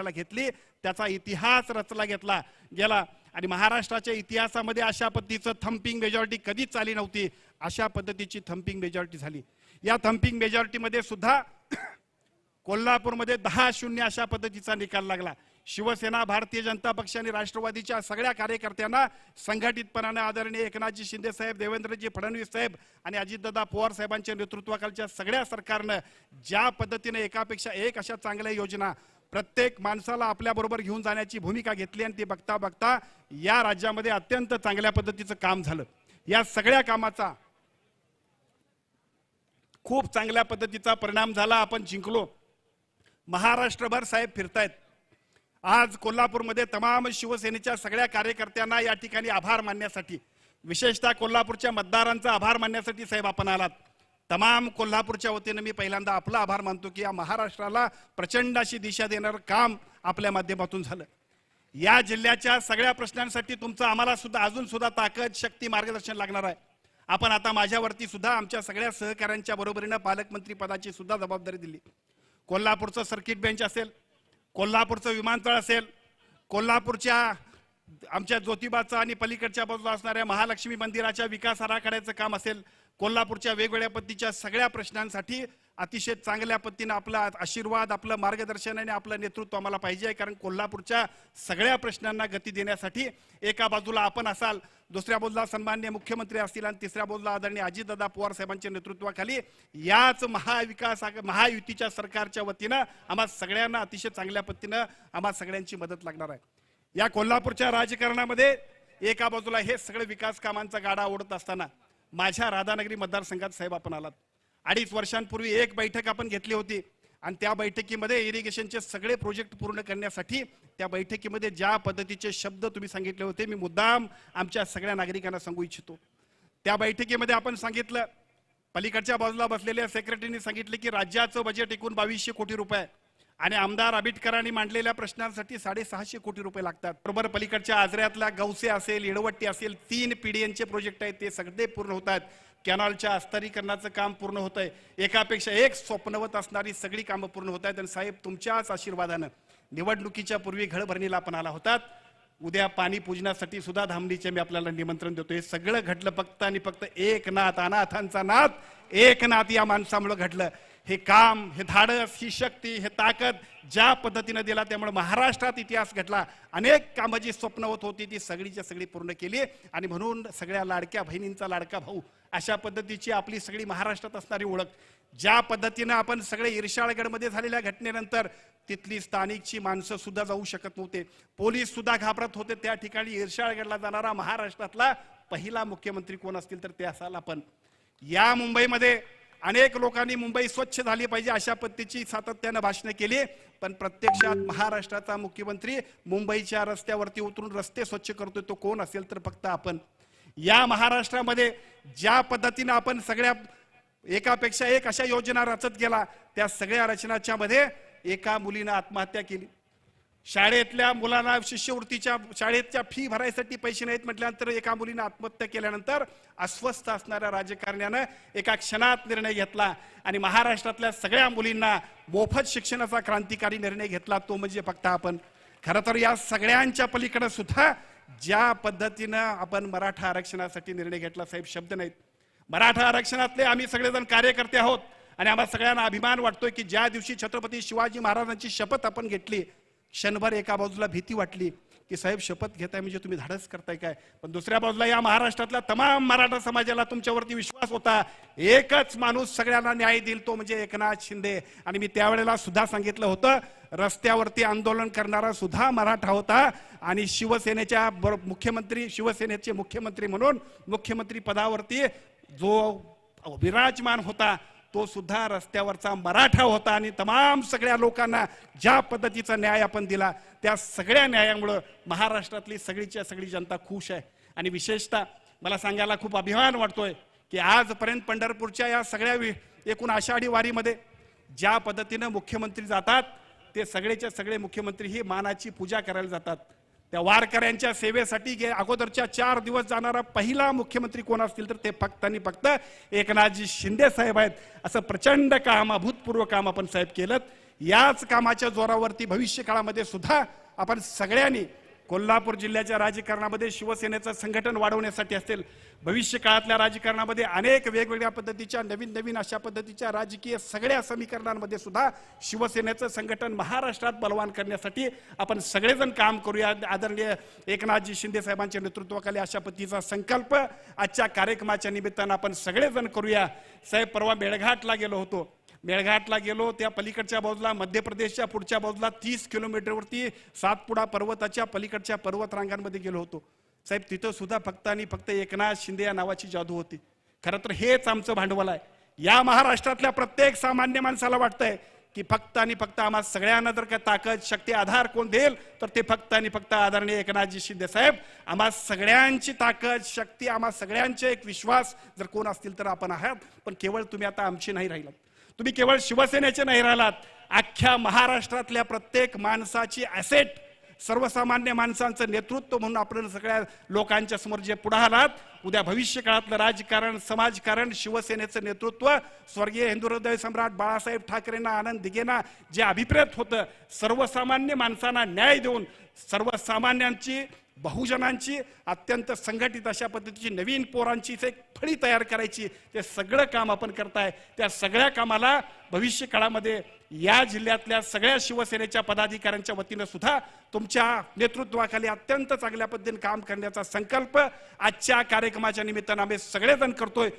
करायला घेतली त्याचा इतिहास रचला घेतला गेला. आणि महाराष्ट्राच्या इतिहासामध्ये अशा पद्धतीचं थम्पिंग मेजॉरिटी कधीच आली नव्हती. अशा पद्धतीची थम्पिंग मेजॉरिटी झाली. या थम्पिंग मेजॉरिटीमध्ये सुद्धा कोल्हापूरमध्ये दहा शून्य अशा पद्धतीचा निकाल लागला. शिवसेना भारतीय जनता पक्ष आणि राष्ट्रवादीच्या सगळ्या कार्यकर्त्यांना संघटितपणाने आदरणीय एकनाथजी शिंदे साहेब देवेंद्रजी फडणवीस साहेब आणि अजितदादा पवार साहेबांच्या नेतृत्वाखालच्या सगळ्या सरकारनं ज्या पद्धतीने एकापेक्षा एक अशा चांगल्या योजना प्रत्येक माणसाला आपल्याबरोबर घेऊन जाण्याची भूमिका घेतली आणि ती बघता बघता या राज्यामध्ये अत्यंत चांगल्या पद्धतीचं काम झालं. या सगळ्या कामाचा खूप चांगल्या पद्धतीचा परिणाम झाला. आपण जिंकलो. महाराष्ट्रभर साहेब फिरतायत. आज कोल्हापूरमध्ये तमाम शिवसेनेच्या सगळ्या कार्यकर्त्यांना या ठिकाणी आभार मानण्यासाठी विशेषतः कोल्हापूरच्या मतदारांचा आभार मानण्यासाठी साहेब आपण आलात. तमाम कोल्हापूरच्या वतीनं मी पहिल्यांदा आपला आभार मानतो की या महाराष्ट्राला प्रचंड अशी दिशा देणारं काम आपल्या माध्यमातून झालं. या जिल्ह्याच्या सगळ्या प्रश्नांसाठी तुमचं आम्हाला सुद्धा अजून सुद्धा ताकद शक्ती मार्गदर्शन लागणार आहे. आपण आता माझ्यावरती सुद्धा आमच्या सगळ्या सहकाऱ्यांच्या बरोबरीनं पालकमंत्री पदाची सुद्धा जबाबदारी दिली. कोल्हापूरचं सर्किट बेंच असेल कोल्हापूरचं विमानतळ असेल कोल्हापूरच्या आमच्या ज्योतिबाचं आणि पलीकडच्या बाजूला असणाऱ्या महालक्ष्मी मंदिराच्या विकास आराखड्याचं काम असेल कोल्हापूरच्या वेगवेगळ्या पद्धतीच्या सगळ्या प्रश्नांसाठी अतिशय चांगल्या पद्धतीनं आपला आशीर्वाद आपलं मार्गदर्शन आणि आपलं नेतृत्व आम्हाला पाहिजे आहे. कारण कोल्हापूरच्या सगळ्या प्रश्नांना गती देण्यासाठी एका बाजूला आपण असाल दुसऱ्या बाजूला सन्मान्य मुख्यमंत्री असतील आणि तिसऱ्या बाजूला आदरणीय अजितदादा पवार साहेबांच्या नेतृत्वाखाली याच महाविकास महायुतीच्या सरकारच्या वतीनं आम्हा सगळ्यांना अतिशय चांगल्या पद्धतीनं आम्हा सगळ्यांची मदत लागणार आहे. या कोल्हापूरच्या राजकारणामध्ये एका बाजूला हे सगळे विकास कामांचा गाडा ओढत असताना माझ्या राधानगरी मतदारसंघात साहेब आपण आलात. अडीच वर्षांपूर्वी एक बैठक आपण घेतली होती. आणि त्या बैठकीमध्ये इरिगेशनचे सगळे प्रोजेक्ट पूर्ण करण्यासाठी त्या बैठकीमध्ये ज्या पद्धतीचे शब्द तुम्ही सांगितले होते मी मुद्दाम आमच्या सगळ्या नागरिकांना सांगू इच्छितो. त्या बैठकीमध्ये आपण सांगितलं पलीकडच्या बाजूला बसलेल्या सेक्रेटरीने सांगितले की राज्याचं बजेट एकूण बावीसशे कोटी रुपये आहे. आणि आमदार आबिटकरांनी मांडलेल्या प्रश्नांसाठी साडेसहाशे कोटी रुपये लागतात. बरोबर पलीकडच्या आजऱ्यातल्या गौसे असेल येडवट्टी असेल तीन पीडीएनचे प्रोजेक्ट आहेत ते सगळे पूर्ण होत आहेत. कॅनॉलच्या अस्तरीकरणाचं काम पूर्ण होत आहे. एकापेक्षा एक स्वप्नवत असणारी सगळी कामं पूर्ण होत आहेत. आणि साहेब तुमच्याच आशीर्वादानं निवडणुकीच्या पूर्वी घडभरणीला आपण आला होतात. उद्या पाणी पूजनासाठी सुद्धा धामणीचे मी आपल्याला निमंत्रण देतो. हे सगळं घडलं फक्त आणि फक्त एक नाथ अनाथांचा नाथ एक नाथ या माणसामुळे घडलं. हे काम हे धाडस ही शक्ती हे ताकद ज्या पद्धतीनं दिला त्यामुळे महाराष्ट्रात इतिहास घडला. अनेक कामं जी होत होती ती सगळीच्या सगळी पूर्ण केली. आणि म्हणून सगळ्या लाडक्या बहिणींचा लाडका भाऊ अशा पद्धतीची आपली सगळी महाराष्ट्रात असणारी ओळख. ज्या पद्धतीनं आपण सगळे ईर्षाळगडमध्ये झालेल्या घटनेनंतर तिथली स्थानिकची माणसं सुद्धा जाऊ शकत नव्हते. पोलीस सुद्धा घाबरत होते. त्या ठिकाणी ईर्षाळगडला जाणारा महाराष्ट्रातला पहिला मुख्यमंत्री कोण असतील तर ते असाल आपण. या मुंबईमध्ये अनेक लोकांनी मुंबई स्वच्छ झाली पाहिजे अशा पद्धतीची सातत्यानं भाषणं केली. पण प्रत्यक्षात महाराष्ट्राचा मुख्यमंत्री मुंबईच्या रस्त्यावरती उतरून रस्ते स्वच्छ करतोय तो कोण असेल तर फक्त आपण. या महाराष्ट्रामध्ये ज्या पद्धतीनं आपण सगळ्या एकापेक्षा एक अशा योजना रचत गेला त्या सगळ्या रचनाच्या मध्ये एका मुलीनं आत्महत्या केली. शाळेतल्या मुलांना शिष्यवृत्तीच्या शाळेच्या फी भरायसाठी पैसे नाहीत म्हटल्यानंतर एका मुलीनं आत्महत्या केल्यानंतर अस्वस्थ असणाऱ्या राजकारण्यानं एका क्षणात निर्णय घेतला आणि महाराष्ट्रातल्या सगळ्या मुलींना मोफत शिक्षणाचा क्रांतिकारी निर्णय घेतला. तो म्हणजे फक्त आपण. खरं तर या सगळ्यांच्या पलीकडे सुद्धा ज्या पद्धतीनं आपण मराठा आरक्षणासाठी निर्णय घेतला साहेब शब्द नाहीत. मराठा आरक्षणातले आम्ही सगळेजण कार्यकर्ते आहोत आणि आम्हाला सगळ्यांना अभिमान वाटतोय की ज्या दिवशी छत्रपती शिवाजी महाराजांची शपथ आपण घेतली क्षणभर एका बाजूला भीती वाटली की साहेब शपथ घेताय म्हणजे तुम्ही धाडस करताय काय? पण दुसऱ्या बाजूला या महाराष्ट्रातल्या तमाम मराठा समाजाला तुमच्यावरती विश्वास होता. एकच माणूस सगळ्यांना न्याय देईल तो म्हणजे एकनाथ शिंदे. आणि मी त्यावेळेला सुद्धा सांगितलं होतं रस्त्यावरती आंदोलन करणारा सुद्धा मराठा होता. आणि शिवसेनेच्या मुख्यमंत्री शिवसेनेचे मुख्यमंत्री म्हणून मुख्यमंत्री पदावरती जो विराजमान होता तो सुद्धा रस्त्यावरचा मराठा होता आणि तमाम सगळ्या लोकांना ज्या पद्धतीचा न्याय आपण दिला त्या सगळ्या न्यायामुळं महाराष्ट्रातली सगळीच्या सगळी जनता खुश आहे. आणि विशेषतः मला सांगायला खूप अभिमान वाटतोय की आजपर्यंत पंढरपूरच्या या सगळ्या एकूण आषाढी वारीमध्ये ज्या पद्धतीनं मुख्यमंत्री जातात ते सगळेच्या सगळे मुख्यमंत्री ही मानाची पूजा करायला जातात. त्या वारकऱ्यांच्या सेवेसाठी गे अगोदरच्या चार दिवस जाणारा पहिला मुख्यमंत्री कोण असतील तर ते फक्त आणि फक्त एकनाथजी शिंदे साहेब आहेत. असं प्रचंड काम अभूतपूर्व काम आपण साहेब केलं याच कामाच्या जोरावरती भविष्य काळामध्ये सुद्धा आपण सगळ्यांनी कोल्हापूर जिल्ह्याच्या राजकारणामध्ये शिवसेनेचं संघटन वाढवण्यासाठी असेल भविष्य काळातल्या राजकारणामध्ये अनेक वेगवेगळ्या पद्धतीच्या नवीन नवीन अशा पद्धतीच्या राजकीय सगळ्या समीकरणांमध्ये सुद्धा शिवसेनेचं संघटन महाराष्ट्रात बलवान करण्यासाठी आपण सगळेजण काम करूया. आदरणीय एकनाथजी शिंदे साहेबांच्या नेतृत्वाखाली अशा पद्धतीचा संकल्प आजच्या कार्यक्रमाच्या निमित्तानं आपण सगळेजण करूया. साहेब परवा मेळघाटला गेलो होतो. मेळघाटला गेलो त्या पलीकडच्या बाजूला मध्य प्रदेशच्या पुढच्या बाजूला तीस किलोमीटरवरती सातपुडा पर्वताच्या पलीकडच्या पर्वतरांगांमध्ये गेलो होतो. साहेब तिथं सुद्धा फक्त आणि फक्त एकनाथ शिंदे या नावाची जादू होती. खरं तर हेच आमचं भांडवल आहे. या महाराष्ट्रातल्या प्रत्येक सामान्य माणसाला वाटतंय की फक्त आणि फक्त आम्हा सगळ्यांना जर काय ताकद शक्ती आधार कोण देईल तर ते फक्त आणि फक्त आदरणीय एकनाथजी शिंदे. साहेब आम्हा सगळ्यांची ताकद शक्ती आम्हा सगळ्यांचे एक विश्वास जर कोण असतील तर आपण आहात पण केवळ तुम्ही आता आमची नाही राहिलात. तुम्ही केवळ शिवसेनेचे नाही राहिलात अख्ख्या महाराष्ट्रातल्या प्रत्येक माणसाची ॲसेट सर्वसामान्य माणसांचं नेतृत्व म्हणून आपण सगळ्या लोकांच्या समोर जे पुढे आलात उद्या भविष्य काळातलं राजकारण समाजकारण शिवसेनेचं नेतृत्व स्वर्गीय हिंदू हृदय सम्राट बाळासाहेब ठाकरेंना आनंद दिघेना जे अभिप्रेत होतं सर्वसामान्य माणसांना न्याय देऊन सर्वसामान्यांची बहुजनांची अत्यंत संघटित अशा पद्धतीची नवीन पोरांची एक फळी तयार करायची. ते सगळं काम आपण करताय. त्या सगळ्या कामाला भविष्य काळामध्ये या जिल्ह्यातल्या सगळ्या शिवसेनेच्या पदाधिकाऱ्यांच्या वतीनं सुद्धा तुमच्या नेतृत्वाखाली अत्यंत चांगल्या पद्धतीने काम करण्याचा संकल्प आजच्या कार्यक्रमाच्या निमित्तानं आम्ही सगळेजण करतोय.